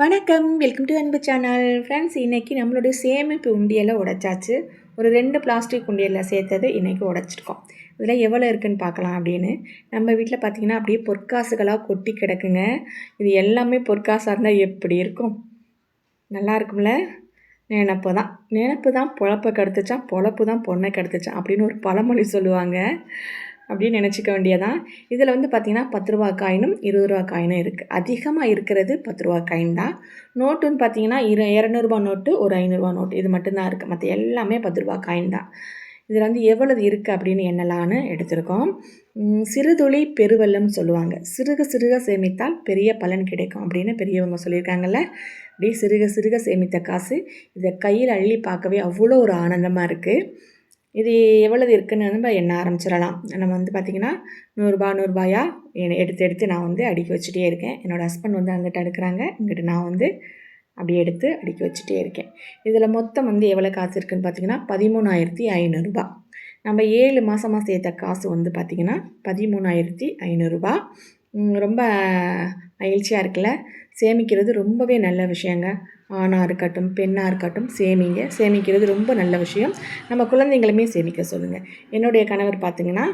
வணக்கம். Welcome to Anbu channel friends இன்றைக்கி நம்மளுடைய சேமிப்பு உண்டியலை உடைச்சாச்சு. ஒரு ரெண்டு பிளாஸ்டிக் உண்டியலில் சேர்த்தது இன்றைக்கி உடைச்சிருக்கோம். இதில் எவ்வளோ இருக்குதுன்னு பார்க்கலாம் அப்படின்னு. நம்ம வீட்டில் பார்த்திங்கன்னா அப்படியே பொற்காசுகளாக கொட்டி கிடக்குங்க. இது எல்லாமே பொற்காசாக இருந்தால் எப்படி இருக்கும்? நல்லா இருக்கும்ல? நினப்பு தான். நினப்பு தான் பொழப்பை கெடுத்துச்சான் பொழப்பு தான் பொண்ணை கெடுத்துச்சான் அப்படின்னு ஒரு பழமொழி சொல்லுவாங்க. அப்படின்னு நினச்சிக்க வேண்டியதான் இதில் வந்து பார்த்திங்கன்னா பத்து ரூபா காயினும் இருபது ரூபா காயினும் இருக்குது அதிகமாக இருக்கிறது பத்து ரூபா காயின் தான். நோட்டுன்னு பார்த்தீங்கன்னா இரு இரநூறுபா நோட்டு ஒரு ஐநூறுரூவா நோட்டு. இது மட்டும்தான் இருக்குது மற்ற எல்லாமே பத்து ரூபா காயின் தான். இதில் வந்து எவ்வளவு இருக்குது அப்படின்னு என்னலான்னு எடுத்திருக்கோம். சிறுதுளி பெருவெல்லம் சொல்லுவாங்க. சிறுக சிறுக சேமித்தால் பெரிய பலன் கிடைக்கும் அப்படின்னு பெரியவங்க சொல்லியிருக்காங்கல்ல. அப்படியே சிறுக சிறுக சேமித்த காசு இதை கையில் அள்ளி பார்க்கவே அவ்வளோ ஒரு ஆனந்தமாக இருக்குது இது எவ்வளவு இருக்குன்னு நம்ம எண்ண ஆரம்பிச்சிடலாம். நம்ம வந்து பார்த்திங்கன்னா நூறுரூபா நூறுரூபாயா எடுத்து எடுத்து நான் வந்து அடுக்கி வச்சுட்டே இருக்கேன். என்னோடய ஹஸ்பண்ட் வந்து அங்கிட்ட அடுக்கிறாங்க. இங்கிட்ட நான் வந்து அப்படியே எடுத்து அடுக்கி வச்சுட்டே இருக்கேன். இதில் மொத்தம் வந்து எவ்வளோ காசு இருக்குதுன்னு பார்த்திங்கன்னா பதிமூணாயிரத்தி ஐநூறுரூபா நம்ம ஏழு மாதமாக சேர்த்த காசு வந்து பார்த்திங்கன்னா பதிமூணாயிரத்தி ஐநூறுரூபா ரொம்ப மகிழ்ச்சியாக இருக்குல்ல? சேமிக்கிறது ரொம்பவே நல்ல விஷயங்க. ஆணாக இருக்கட்டும் பெண்ணாக இருக்கட்டும் சேமிங்க. சேமிக்கிறது ரொம்ப நல்ல விஷயம். நம்ம குழந்தைங்களுமே சேமிக்க சொல்லுங்கள் என்னுடைய கணவர் பார்த்திங்கன்னா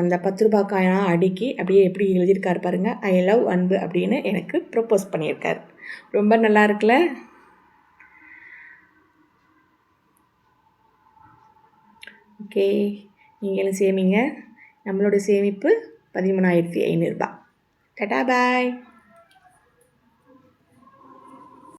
அந்த பத்து ரூபாய் அடுக்கி அப்படியே எப்படி எழுதியிருக்காரு பாருங்கள் ஐ லவ் அன்பு அப்படின்னு எனக்கு ப்ரப்போஸ் பண்ணியிருக்கார். ரொம்ப நல்லா இருக்குல்ல? ஓகே நீங்களும் சேமிங்க. நம்மளோட சேமிப்பு பதிமூணாயிரத்தி ஐநூறுரூபா டட்டா பாய்